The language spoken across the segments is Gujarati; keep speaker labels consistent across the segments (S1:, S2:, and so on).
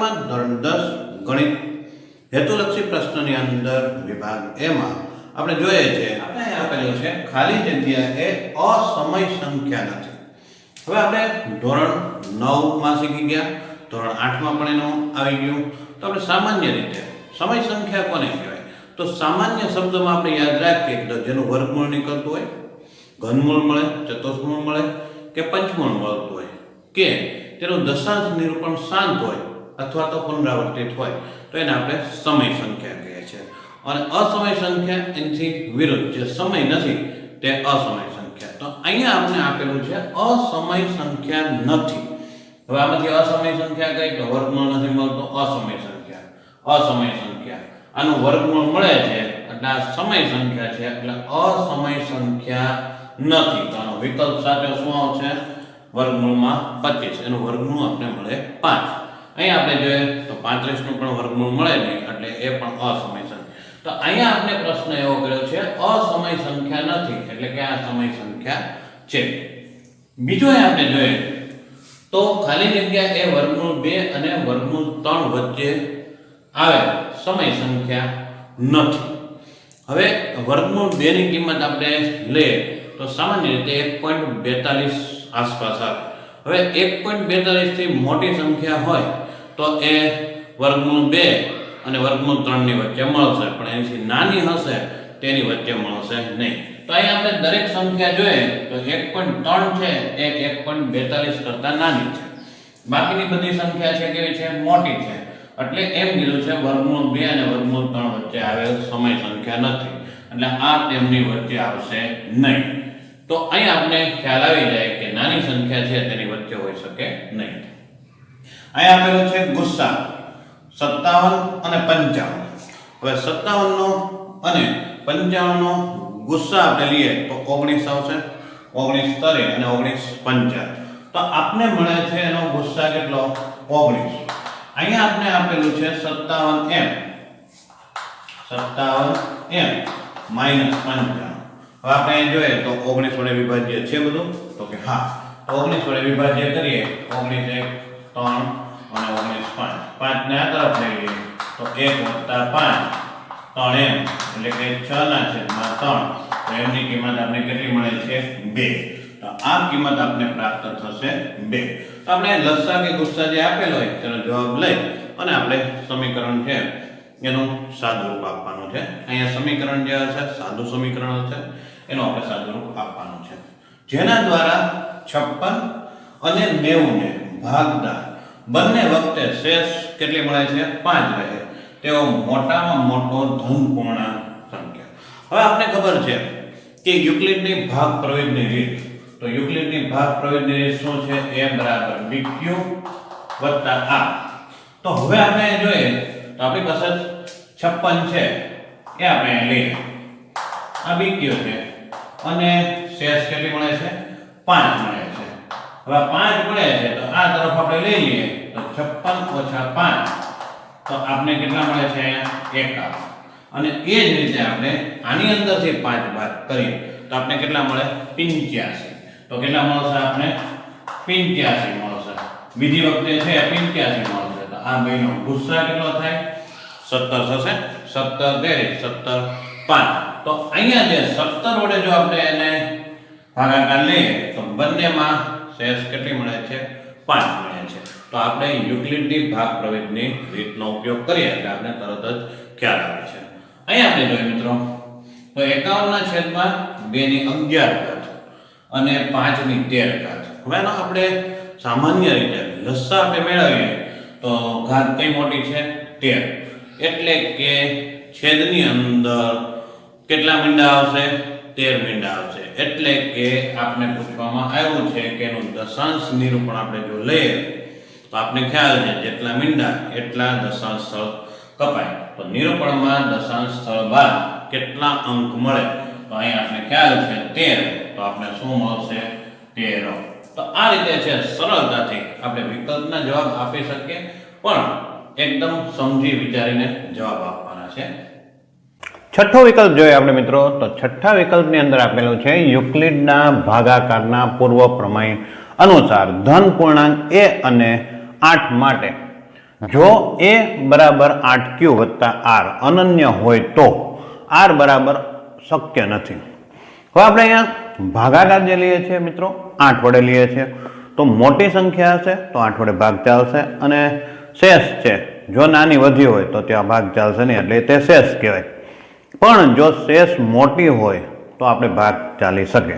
S1: વિભાગમાં ધોરણ દસ ગણિત હેતુલક્ષી પ્રશ્નની અંદર વિભાગ એમાં આપણે જોઈએ છે, આપણે આપેલું છે, ખાલી જગ્યા એ અસમય સંખ્યા નથી હવે આપણે ધોરણ નવમાં શીખી ગયા, ધોરણ આઠમાં પણ એનું આવી ગયું. તો આપણે સામાન્ય રીતે, સમય સંખ્યા કોને કહેવાય? તો સામાન્ય શબ્દમાં આપણે યાદ રાખીએ કે જેનું વર્ગમૂળ નીકળતું હોય, ઘનમૂળ મળે, ચતુર્થમૂળ મળે કે પંચમૂળ મળતું હોય. કે તેનું દશાંશ નિરૂપણ શાંત હોય અથવા તો પુનરાવર્તિત હોય. તો એને આપણે સમય સંખ્યા કહીએ છીએ. અને અસમય સંખ્યા એનાથી વિરુદ્ધ જે સમય નથી, તે અસમય સંખ્યા. તો અહીંયા આપણે આપેલું છે અસમય સંખ્યા નથી. હવે આમાંથી અસમય સંખ્યા કઈ? તો વર્ગમૂળ નથી મળતો, અસમય સંખ્યા. અસમય સંખ્યા. આનું વર્ગમૂળ મળે છે, એટલે આ સમય સંખ્યા છે, એટલે અસમય સંખ્યા નથી. તો આનો વિકલ્પ સાચો શું આવશે? વર્ગમૂળમાં પચીસ. એનું વર્ગમૂળ આપણે મળે પાંચ. અહીં આપણે જોઈએ તો પાંત્રીસનું પણ વર્ગમૂળ મળે નહીં એટલે એ પણ અસમય સંખ્યા. તો અહીંયા આપણે પ્રશ્ન એવો કર્યો છે, અસમય સંખ્યા નથી, એટલે કે આ સમય સંખ્યા છે. બીજો આપણે જોઈએ તો ખાલી જગ્યા એ વર્ગમૂળ બે અને વર્ગમૂળ ત્રણ વચ્ચે આવે, સમય સંખ્યા નથી. હવે વર્ગમૂળ બે ની કિંમત આપણે લઈએ, તો સામાન્ય રીતે એક પોઈન્ટ બેતાલીસ આસપાસ આવે. હવે એક પોઈન્ટ બેતાલીસથી મોટી સંખ્યા હોય તો એ વર્ગમૂળ બે અને વર્ગમૂળ ત્રણની વચ્ચે મળશે. પણ એનાથી નાની હશે, તેની વચ્ચે મળશે નહીં. તો અહીં આપણે દરેક સંખ્યા જોઈએ, તો એક પોઈન્ટ ત્રણ છે એ એક પોઈન્ટ બેતાલીસ કરતાં નાની છે. બાકીની બધી સંખ્યા છે કેવી છે? મોટી છે. એટલે એમ કીધું છે, વર્ગમૂળ બે અને વર્ગમૂળ ત્રણ વચ્ચે આવેલ સમય સંખ્યા નથી. એટલે આ તેમની વચ્ચે આવશે નહીં. તો અહીં આપણે ખ્યાલ આવી જાય કે નાની સંખ્યા છે, તેની વચ્ચે હોઈ શકે નહીં. અહીં આપેલું છે ગુસ્સા, સત્તાવન અને પંચાવન. હવે સત્તાવનનો અને પંચાવનનો ગુસ્સા આપણે લઈએ તો ઓગણીસ આવશે, ઓગણીસ તરે અને ઓગણીસ પંચા. તો આપને મળે છે એનો ગુસ્સા કેટલો? ઓગણીસ. અહીંયા આપણે આપેલું છે સત્તાવન એમ. સત્તાવન એમ માઇનસ પંચાવન. હવે આપણે જોઈએ તો ઓગણીસ વડે વિભાજ્ય છે બધું? તો કે હા. ઓગણીસ વડે વિભાજ્ય કરીએ. ઓગણીસ એક ત્રણ અને ઓગણીસ પાંચ. પાંચને આ તરફ લઈ લઈએ. તો એક વત્તા પાંચ. ત્રણ એમ. એટલે કે છ ના છેદમાં ત્રણ. તો એમની કિંમત આપણે કેટલી મળે છે? બે. તો આ કિંમત આપણે પ્રાપ્ત થશે બે. તો આપણે લસા કે ગુસ્સા જે આપેલો હોય, તેનો જવાબ લઈ અને આપણે સમીકરણ છે એનું સાદુરૂપ આપવાનું છે. અહીંયા સમીકરણ જે હશે, સાદું સમીકરણ હશે. એનું આપણે સાદુરૂપ આપવાનું છે. જેના દ્વારા છપ્પન અને નેવું ભાગદાર બંને વખતે શેષ કેટલી મળે છે? પાંચ રહે. તેઓ મોટામાં મોટો ધન પૂર્ણાંક સંખ્યા. હવે આપને ખબર છે કે યુક્લિડની ભાગ પ્રવેદની રીત. તો યુક્લિડની ભાગ પ્રવેદની રીત શું છે? એ બરાબર bq વત્તા આ તો હવે આપણે જોઈએ તો આપણી પાસે છપ્પન છે. એ આપણે લઈએ. આ bq છે. અને શેષ કેટલી મળે છે? પાંચ મળે હવે પાંચ મળે તો આ તરફ આપણે લઈ લઈએ. તો છપ્પન ઓછા પાંચ, તો આપણે કેટલા મળે છે? એકાવન. અને એ જ રીતે આપણે આની અંદરથી પાંચ બાદ કરીએ, તો આપણે કેટલા મળે? પિંચ્યાસી. તો કેટલા મળશે આપણે પિંચ્યાસી મળશે. બીજી વખતે છે, પિંચ્યાસી મળશે. તો આ બેનો ગુસ્સા કેટલો થાય? સત્તર થશે. સત્તર તેરી સત્તર પાંચ. તો અહીંયા જે સત્તર વડે જો આપણે એને ભાગાકાર લઈએ, તો બંનેમાં શેષ કેટલી મળે છે? પાંચ મળે છે. તો આપણે યુક્લિડની ભાગ પ્રવેગની રીતનો ઉપયોગ કરીએ એટલે આપણે તરત જ ખ્યાલ આવે છે. અહીં આપણે જોઈએ મિત્રો, તો એકાવનના છેદમાં બે ની અગિયાર ઘાત અને પાંચની તેર ઘાત. હવે આપણે સામાન્ય રીતે લસ્સા આપણે મેળવીએ તો ઘાત કઈ મોટી છે? તેર. એટલે કે છેદની અંદર કેટલા મીંડા આવશે? તેર મીંડા આવશે. એટલે કે આપણે પૂછવામાં આવ્યું છે કે એનું દશાંશ નિરૂપણ આપણે જો લઈએ, તો આપણે ખ્યાલ છે જેટલા મીંડા, એટલા દશાંશ સ્થળ કપાય. તો નિરૂપણમાં દશાંશ સ્થળ બાદ કેટલા અંક મળે? તો અહીં આપણે ખ્યાલ છે તેર. તો આપણે શું મળશે? તેર. તો આ રીતે છે સરળતાથી આપણે વિકલ્પના જવાબ આપી શકીએ, પણ એકદમ સમજી વિચારીને જવાબ આપવાના છે.
S2: છઠ્ઠો વિકલ્પ જોઈએ આપણે મિત્રો. તો છઠ્ઠા વિકલ્પની અંદર આપેલું છે, યુક્લિડના ભાગાકારના પૂર્વ પ્રમેય અનુસાર ધન પૂર્ણાંક એ અને આઠ માટે જો એ બરાબર આઠ ક્યુ વત્તા આર અનન્ય હોય તો આર બરાબર શક્ય નથી. હવે આપણે અહીંયા ભાગાકાર જે લઈએ છીએ મિત્રો, આઠ વડે લઈએ છીએ. તો મોટી સંખ્યા હશે, તો આઠ વડે ભાગ ચાલશે અને શેષ છે. જો નાની વધી હોય તો ત્યાં ભાગ ચાલશે નહીં, એટલે તે શેષ કહેવાય. પણ જો શેષ મોટી હોય તો આપણે ભાગ ચાલી શકે.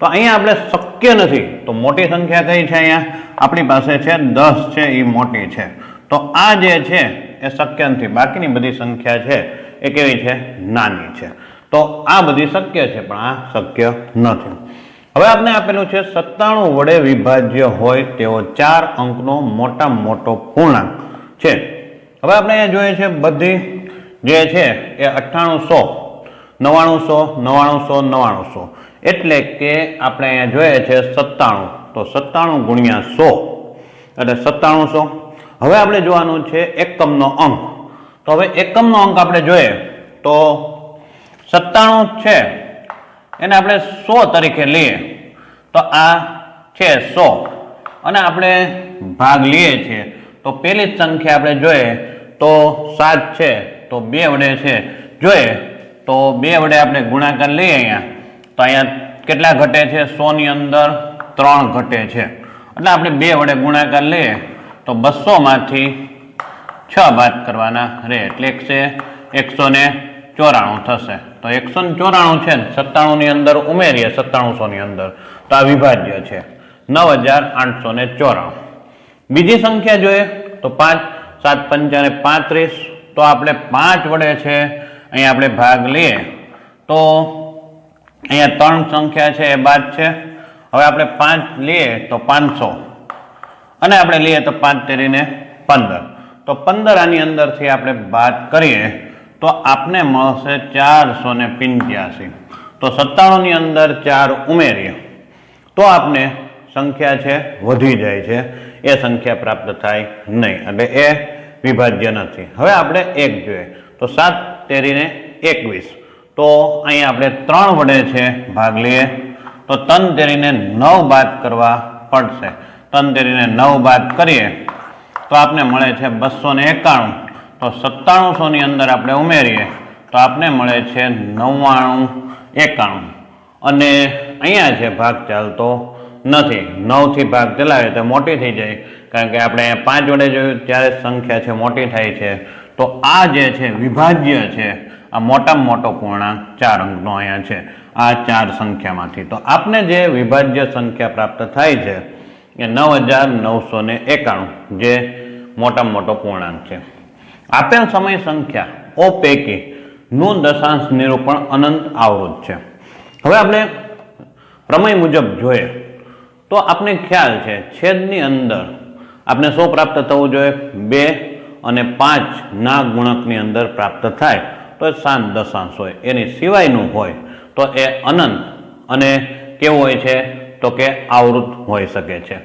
S2: તો અહીંયા આપણે શક્ય નથી. તો મોટી સંખ્યા કઈ છે અહીંયા? આપણી પાસે છે દસ છે, એ મોટી છે. તો આ જે છે એ શક્ય નથી. બાકીની બધી સંખ્યા છે એ કેવી છે? નાની છે. તો આ બધી શક્ય છે, પણ આ શક્ય નથી. હવે આપણે આપેલું છે સત્તાણું વડે વિભાજ્ય હોય તેવો ચાર અંકનો મોટા મોટો પૂર્ણાંક છે. હવે આપણે અહીંયા જોઈએ છે બધી જે છે એ અઠ્ઠાણું સો નવ્વાણુંસો નવ્વાણુંસો. નવ્વાણું સો નવ્વાણું સો એટલે કે આપણે અહીંયા જોઈએ છે સત્તાણું. તો સત્તાણું ગુણ્યા સો. એટલે સત્તાણુંસો. હવે આપણે જોવાનું છે એકમનો અંક. તો હવે એકમનો અંક આપણે જોઈએ. તો સત્તાણું છે. એને આપણે સો તરીકે લઈએ. તો આ છે સો. અને આપણે ભાગ લઈએ છીએ. તો પહેલી સંખ્યા આપણે જોઈએ તો સાત છે. તો બે વડે છે. જોઈએ તો બે વડે આપણે ગુણાકાર લઈએ અહીંયા. તો અહીંયા કેટલા ઘટે છે? સોની અંદર ત્રણ ઘટે છે. એટલે આપણે બે વડે ગુણાકાર લઈએ, તો બસોમાંથી છ બાદ કરવાના રહે એટલે એક છે એકસો ને ચોરાણું થશે. તો એકસો ને ચોરાણું છે ને, સત્તાણુંની અંદર ઉમેરીએ, સત્તાણુંસોની અંદર. તો આ વિભાજ્ય છે. નવ હજાર આઠસો ને ચોરાણું. બીજી સંખ્યા જોઈએ, તો પાંચ, સાત પંચાને પાંત્રીસ. તો આપણે પાંચ વડે છે, અહીંયા આપણે ભાગ લઈએ. તો અહીંયા ત્રણ સંખ્યા છે, એ બાદ છે. હવે આપણે પાંચ લઈએ તો પાંચસો. અને આપણે લઈએ તો પાંચ તેરીને પંદર. તો પંદર આની અંદરથી આપણે બાદ કરીએ, તો આપને મળશે ચારસો ને પંચ્યાસી. તો સત્તાણુંની અંદર ચાર ઉમેરીએ. તો આપને સંખ્યા છે, વધી જાય છે. એ સંખ્યા પ્રાપ્ત થાય નહીં. એટલે એ વિભાજ્ય નથી. હવે આપણે એક જોઈએ. તો સાત તેરીને એકવીસ. તો અહીંયા આપણે ત્રણ વડે છે, ભાગ લઈએ. તો તન તેરીને નવ બાદ કરવા પડશે. તન તેરીને નવ બાદ કરીએ, તો આપને મળે છે બસો ને એકાણું. તો સત્તાણુંસોની અંદર આપણે ઉમેરીએ, તો આપને મળે છે નવ્વાણું એકાણું. અને અહીંયા છે ભાગ ચાલતો નથી. નવથી ભાગ ચલાવે તો મોટી થઈ જાય. કારણ કે આપણે પાંચ વડે જોયું, ત્યારે સંખ્યા છે મોટી થાય છે. તો આ જે છે, વિભાજ્ય છે, આ મોટામાં મોટો પૂર્ણાંક ચાર અંકનો અહીંયા છે. આ ચાર સંખ્યામાંથી. તો આપને જે વિભાજ્ય સંખ્યા પ્રાપ્ત થાય છે, એ નવ હજાર નવસો ને એકાણું, જે મોટામાં મોટો પૂર્ણાંક છે. આપેલ સમય સંખ્યા, ઓ પૈકી, નું દશાંશ નિરૂપણ અનંત આવૃત છે. હવે આપણે પ્રમેય મુજબ જોઈએ. તો આપને ખ્યાલ છે, છેદની અંદર આપણે શું પ્રાપ્ત થવું જોઈએ? બે અને પાંચ ના ગુણકની અંદર પ્રાપ્ત થાય તો એ સાત દશાંશ હોય. એની સિવાયનું હોય તો એ અનંત અને કેવું હોય છે? તો કે આવૃત હોઈ શકે છે.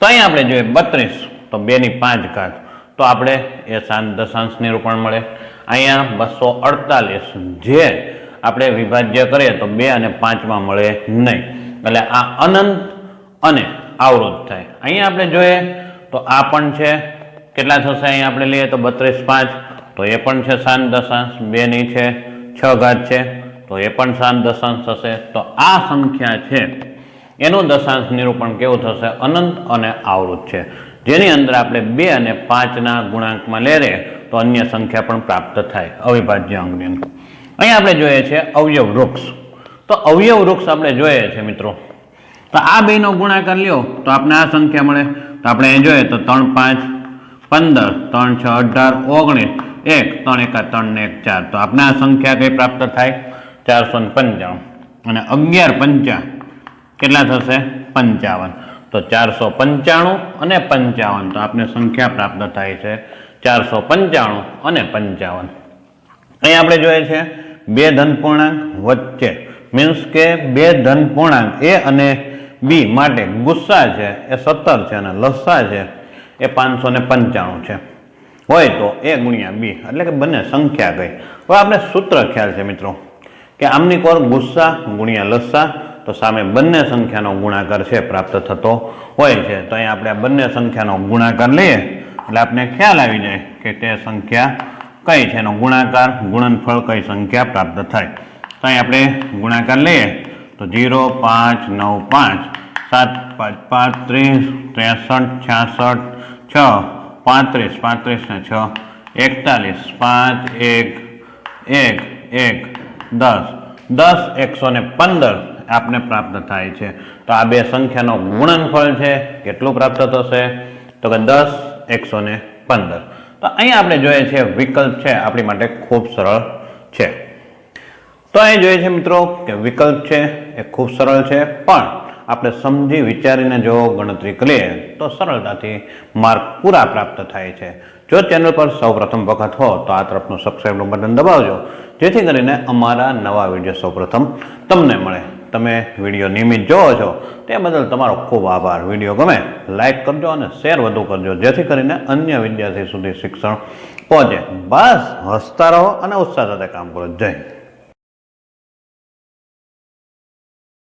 S2: તો અહીં આપણે જોઈએ બત્રીસ, તો બેની પાંચ ઘાત. તો આપણે એ સાત દશાંશ નિરૂપણ મળે. અહીંયા બસો અડતાલીસ જે આપણે વિભાજ્ય કરીએ તો બે અને પાંચમાં મળે નહીં. એટલે આ અનંત અને અવરોધ થાય. અહીંયા આપણે જોઈએ, તો આ પણ છે. કેટલા થશે અહીંયા આપણે લઈએ તો બત્રીસ પાંચ. તો એ પણ છે સાત દશાંશ બેની છે છ ઘાત છે. તો એ પણ સાત દશાંશ થશે. તો આ સંખ્યા છે, એનું દશાંશ નિરૂપણ કેવું થશે? અનંત અને આવૃત છે. જેની અંદર આપણે બે અને પાંચના ગુણાંકમાં લેરે તો અન્ય સંખ્યા પણ પ્રાપ્ત થાય અવિભાજ્ય અંગની અંદર. અહીંયા આપણે જોઈએ છે અવયવ વૃક્ષ. તો અવયવ વૃક્ષ આપણે જોઈએ છે મિત્રો. તો આ બેનો ગુણાકાર લ્યો, તો આપણે આ સંખ્યા મળે. તો આપણે અહીં જોઈએ તો ત્રણ પાંચ, પંદર, ત્રણ છ, અઢાર, ઓગણીસ, એક, ત્રણ એકા, ત્રણ ને એક, ચાર. તો આપણે આ સંખ્યા કઈ પ્રાપ્ત થાય? ચારસો ને પંચાવન અને અગિયાર પંચા, કેટલા થશે? પંચાવન. તો ચારસો પંચાણું અને પંચાવન. તો આપણે સંખ્યા પ્રાપ્ત થાય છે ચારસો પંચાણું અને પંચાવન. અહીં આપણે જોઈએ છે બે ધન પૂર્ણાંક વચ્ચે. મીન્સ કે બે ધન પૂર્ણાંક, એ અને બી માટે ગુસ્સા છે, એ સત્તર છે અને લસ્સા છે, એ પાંચસો ને પંચાણું છે. હોય તો એ ગુણ્યા બી, એટલે કે બંને સંખ્યા ગઈ. હવે આપણે સૂત્ર ખ્યાલ છે મિત્રો, કે આમની કોર ગુસ્સા ગુણ્યા લસ્સા તો સામે બંને સંખ્યાનો ગુણાકાર છે પ્રાપ્ત થતો હોય છે. તો અહીં આપણે બંને સંખ્યાનો ગુણાકાર લઈએ, એટલે આપણે ખ્યાલ આવી જાય કે તે સંખ્યા કઈ છે, એનો ગુણાકાર, ગુણનફળ કઈ સંખ્યા પ્રાપ્ત થાય. તો અહીં આપણે ગુણાકાર લઈએ. તો જીરો પાંચ નવ પાંચ, સાત પાંચ પાંત્રીસ ત્રેસઠ છાસઠ છ, પાંત્રીસ પાંત્રીસ ને છ, એકતાલીસ, પાંચ, એક એક એક, દસ દસ, એકસો ને પંદર આપને પ્રાપ્ત થાય છે. તો આ બે સંખ્યાનો ગુણનફળ છે, કેટલું પ્રાપ્ત થશે? તો કે દસ, એકસો ને પંદર. તો અહીંયા આપણે જોઈએ છીએ વિકલ્પ છે, આપણી માટે ખૂબ સરળ છે. તો અહીં જોઈએ છે મિત્રો કે વિકલ્પ છે, એ ખૂબ સરળ છે, પણ આપણે સમજી વિચારીને જો ગણતરી કરીએ, તો સરળતાથી માર્ક પૂરા પ્રાપ્ત થાય છે. જો ચેનલ પર સૌ પ્રથમ વખત હો, તો આ તરફનું સબસ્ક્રાઈબનું બટન દબાવજો, જેથી કરીને અમારા નવા વીડિયો સૌપ્રથમ તમને મળે. તમે વીડિયો નિયમિત જોવો છો, તે બદલ તમારો ખૂબ આભાર. વીડિયો ગમે લાઇક કરજો અને શેર વધુ કરજો, જેથી કરીને અન્ય વિદ્યાર્થી સુધી શિક્ષણ પહોંચે. બસ, હસતા રહો અને ઉત્સાહ સાથે કામ કરો. જય.